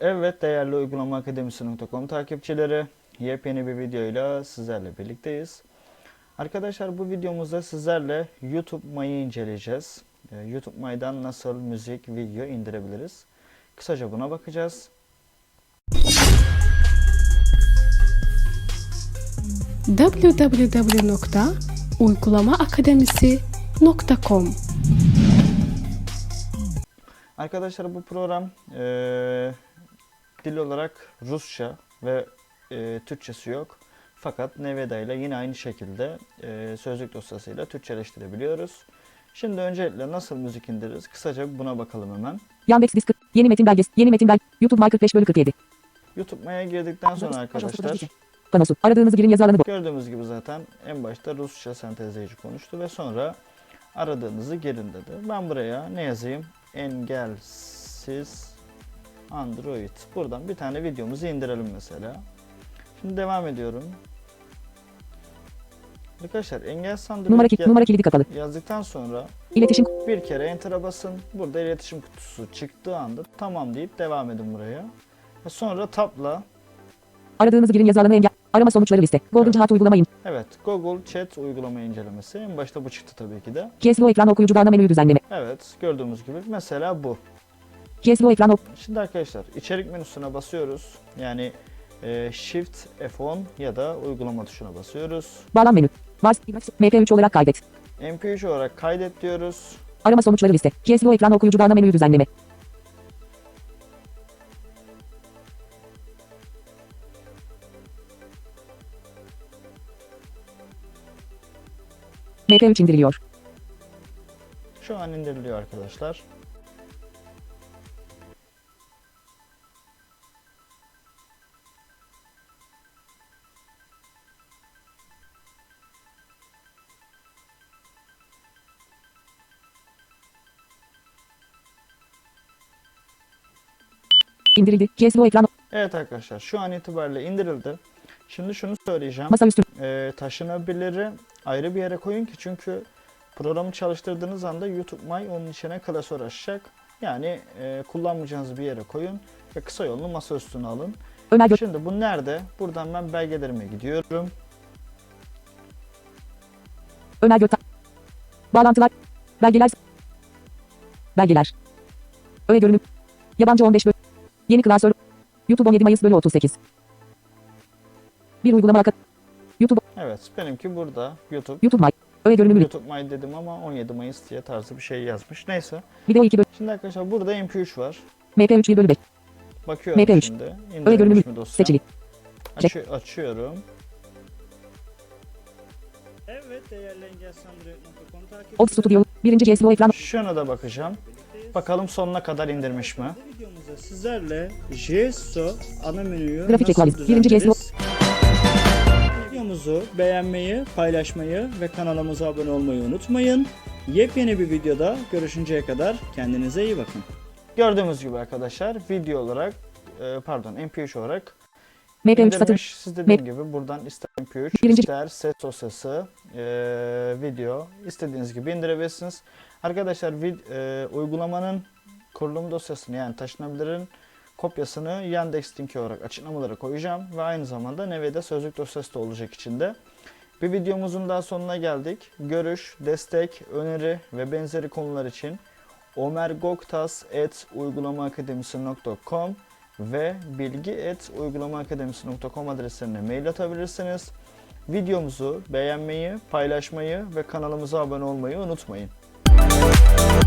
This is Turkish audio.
Evet değerli uygulama akademisi.com takipçileri yepyeni bir videoyla sizlerle birlikteyiz. Arkadaşlar bu videomuzda sizlerle YouTube May'ı inceleyeceğiz. Ee, YouTube May'dan nasıl müzik, video indirebiliriz? Kısaca buna bakacağız. www.uygulamaakademisi.com Arkadaşlar bu program eee, dil olarak Rusça ve eee, Türkçesi yok. Fakat Nevada ile yine aynı şekilde eee, sözlük dosyasıyla Türkçeleştirebiliyoruz. Şimdi öncelikle nasıl müzik indiririz? Kısaca buna bakalım hemen. Yandex Disk yeni metin belgesi yeni metin bel YouTube My 45 bölü 47 YouTube May'a girdikten sonra arkadaşlar panosu aradığınız girin yazı alanı bu gördüğümüz gibi zaten en başta Rusça sentezleyici konuştu ve sonra aradığınızı girin dedi. Ben buraya ne yazayım? Engelsiz Android. Buradan bir tane videomuzu indirelim mesela. Şimdi devam ediyorum. Arkadaşlar engelsiz Android numara, ki, numara kilidi kapalı yazdıktan sonra İletişim bir kere enter'a basın. Burada iletişim kutusu çıktığı anda tamam deyip devam edin buraya. Ve sonra tabla aradığınız girin yazı alanı engel arama sonuçları liste Google Evet. Chat uygulamayın Evet, Google Chat uygulama incelemesi. En başta bu çıktı tabii ki de. Keslo ekran okuyucu ana menüyü düzenleme Evet, gördüğümüz gibi mesela bu. Keslo ekran ok Şimdi arkadaşlar içerik menüsüne basıyoruz. Yani e, Shift F10 ya da uygulama tuşuna basıyoruz. bağlan menü Vars MP3 olarak kaydet MP3 olarak kaydet diyoruz. arama sonuçları liste Keslo ekran okuyucu ana menüyü düzenleme MP3 indiriliyor. Şu an indiriliyor arkadaşlar. İndirildi. Keslo ekran Evet arkadaşlar şu an itibariyle indirildi. Şimdi şunu söyleyeceğim. masaüstü e, taşınabiliri ayrı bir yere koyun ki çünkü programı çalıştırdığınız anda YouTube My onun içine klasör açacak. Yani e, kullanmayacağınız bir yere koyun ve kısa yolunu masa üstüne alın. Ömer Şimdi bu nerede? Buradan ben belgelerime gidiyorum. Ömer Gökten. Bağlantılar. Belgeler. Belgeler. Öğe görünüm. Yabancı 15 bölü. Yeni klasör. YouTube 17 Mayıs bölü 38. Bir uygulama arka. YouTube. Evet benimki burada YouTube. YouTube My. Öğe görünümü. YouTube My dedim ama 17 Mayıs diye tarzı bir şey yazmış. Neyse. Video 2 bölü. Şimdi arkadaşlar burada MP3 var. MP3 1 bölü 5. Bakıyorum MP3. şimdi. Öğe dosya? Seçili. Açı- açıyorum. Evet değerli engelsandroid.com Old Studio. Birinci CSGO ekran. Şuna da bakacağım. Bakalım sonuna kadar indirmiş mi? Videomuzda sizlerle JSO ana menüyü Grafik nasıl ekranı. Birinci düzenleriz? Videomuzu beğenmeyi, paylaşmayı ve kanalımıza abone olmayı unutmayın. Yepyeni bir videoda görüşünceye kadar kendinize iyi bakın. Gördüğümüz gibi arkadaşlar video olarak e, pardon MP3 olarak MP3 satır. Siz dediğim gibi buradan ister MP3 Birinci- ister ses dosyası e, video istediğiniz gibi indirebilirsiniz. Arkadaşlar vid- e, uygulamanın kurulum dosyasını yani taşınabilirin kopyasını Yandex linki olarak açıklamalara koyacağım ve aynı zamanda Neve'de sözlük dosyası da olacak içinde. Bir videomuzun daha sonuna geldik. Görüş, destek, öneri ve benzeri konular için omergoktas.uygulamaakademisi.com ve bilgi.uygulamaakademisi.com adreslerine mail atabilirsiniz. Videomuzu beğenmeyi, paylaşmayı ve kanalımıza abone olmayı unutmayın. Müzik